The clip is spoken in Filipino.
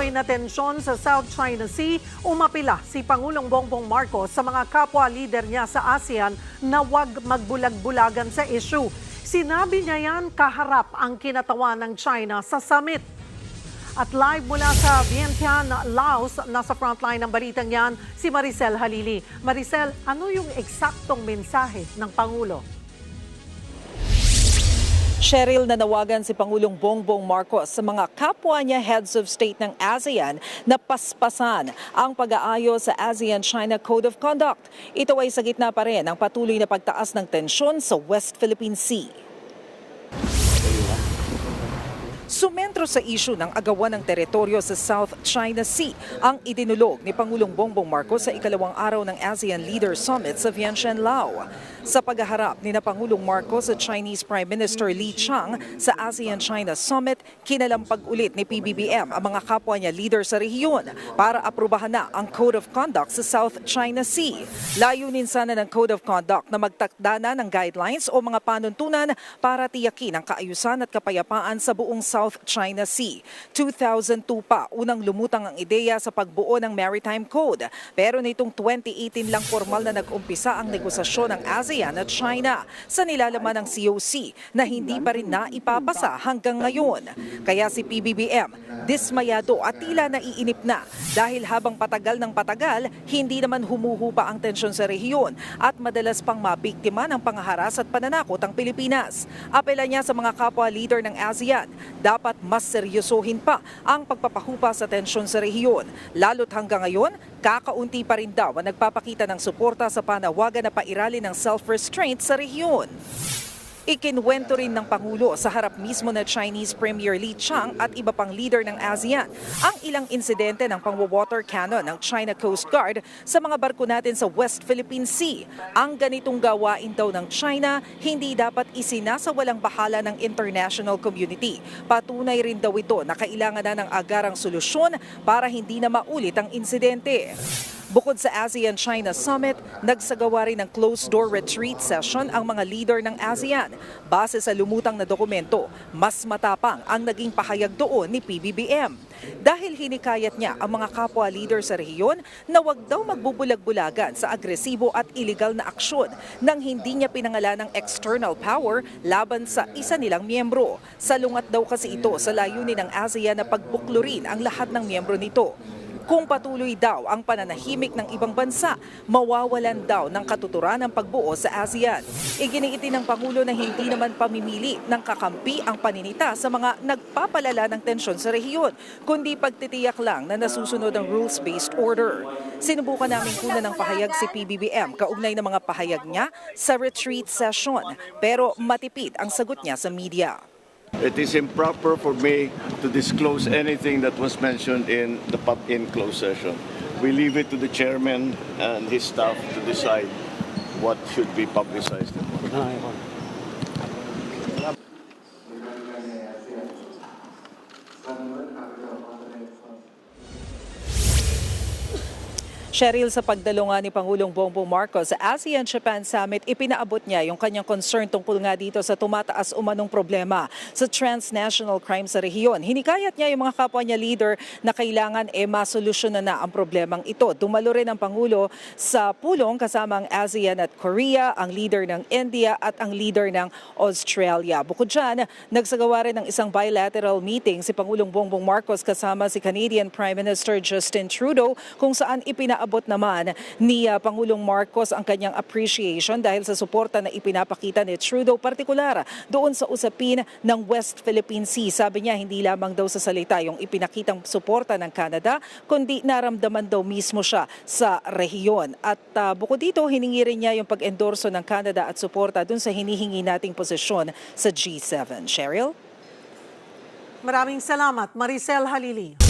tuloy-tuloy na tensyon sa South China Sea, umapila si Pangulong Bongbong Marcos sa mga kapwa leader niya sa ASEAN na huwag magbulag-bulagan sa issue. Sinabi niya yan kaharap ang kinatawan ng China sa summit. At live mula sa Vientiane, Laos, nasa frontline ng balitang yan, si Maricel Halili. Maricel, ano yung eksaktong mensahe ng Pangulo? Cheryl nanawagan si Pangulong Bongbong Marcos sa mga kapwa niya heads of state ng ASEAN na paspasan ang pag-aayos sa ASEAN-China Code of Conduct. Ito ay sa gitna pa rin ng patuloy na pagtaas ng tensyon sa West Philippine Sea. Sumentro sa isyu ng agawan ng teritoryo sa South China Sea ang idinulog ni Pangulong Bongbong Marcos sa ikalawang araw ng ASEAN Leader Summit sa Vientiane, Laos. Sa paghaharap ni na Pangulong Marcos at Chinese Prime Minister Li Chang sa ASEAN-China Summit, kinalampag ulit ni PBBM ang mga kapwa niya leader sa rehiyon para aprubahan na ang Code of Conduct sa South China Sea. Layunin sana ng Code of Conduct na magtakda na ng guidelines o mga panuntunan para tiyakin ang kaayusan at kapayapaan sa buong South China Sea. 2002 pa unang lumutang ang ideya sa pagbuo ng Maritime Code. Pero nitong 2018 lang formal na nag-umpisa ang negosasyon ng ASEAN at China sa nilalaman ng COC na hindi pa rin naipapasa hanggang ngayon. Kaya si PBBM dismayado at tila naiinip na dahil habang patagal ng patagal, hindi naman humuhupa ang tensyon sa rehiyon at madalas pang mabiktima ng pangaharas at pananakot ang Pilipinas. Apela niya sa mga kapwa leader ng ASEAN, dapat mas seryosohin pa ang pagpapahupa sa tensyon sa rehiyon. Lalo't hanggang ngayon, kakaunti pa rin daw ang nagpapakita ng suporta sa panawagan na pairali ng self-restraint sa rehiyon. Ikinwento rin ng Pangulo sa harap mismo na Chinese Premier Li Chang at iba pang leader ng ASEAN ang ilang insidente ng pangwawater cannon ng China Coast Guard sa mga barko natin sa West Philippine Sea. Ang ganitong gawain daw ng China hindi dapat isinasawalang bahala ng international community. Patunay rin daw ito na kailangan na ng agarang solusyon para hindi na maulit ang insidente. Bukod sa ASEAN-China Summit, nagsagawa rin ng closed-door retreat session ang mga leader ng ASEAN. Base sa lumutang na dokumento, mas matapang ang naging pahayag doon ni PBBM. Dahil hinikayat niya ang mga kapwa leader sa rehiyon na wag daw magbubulag-bulagan sa agresibo at iligal na aksyon nang hindi niya pinangalan ng external power laban sa isa nilang miyembro. Salungat daw kasi ito sa layunin ng ASEAN na pagbuklurin ang lahat ng miyembro nito. Kung patuloy daw ang pananahimik ng ibang bansa, mawawalan daw ng katuturan ang pagbuo sa ASEAN. Iginiiti ng Pangulo na hindi naman pamimili ng kakampi ang paninita sa mga nagpapalala ng tensyon sa rehiyon, kundi pagtitiyak lang na nasusunod ang rules-based order. Sinubukan namin kunan ng pahayag si PBBM kaugnay ng mga pahayag niya sa retreat session, pero matipid ang sagot niya sa media. It is improper for me to disclose anything that was mentioned in the pub in closed session. We leave it to the chairman and his staff to decide what should be publicized. Cheryl, sa pagdalo nga ni Pangulong Bongbong Marcos sa ASEAN-Japan Summit, ipinaabot niya yung kanyang concern tungkol nga dito sa tumataas umanong problema sa transnational crime sa rehiyon. Hinikayat niya yung mga kapwa niya leader na kailangan e masolusyonan na ang problemang ito. Dumalo rin ang Pangulo sa pulong kasama ang ASEAN at Korea, ang leader ng India at ang leader ng Australia. Bukod dyan, nagsagawa rin ng isang bilateral meeting si Pangulong Bongbong Marcos kasama si Canadian Prime Minister Justin Trudeau kung saan ipinaabot naman ni uh, Pangulong Marcos ang kanyang appreciation dahil sa suporta na ipinapakita ni Trudeau, partikular doon sa usapin ng West Philippine Sea. Sabi niya, hindi lamang daw sa salita yung ipinakitang suporta ng Canada, kundi naramdaman daw mismo siya sa rehiyon. At uh, bukod dito, hiningi rin niya yung pag-endorso ng Canada at suporta doon sa hinihingi nating posisyon sa G7. Cheryl? Maraming salamat, Maricel Halili.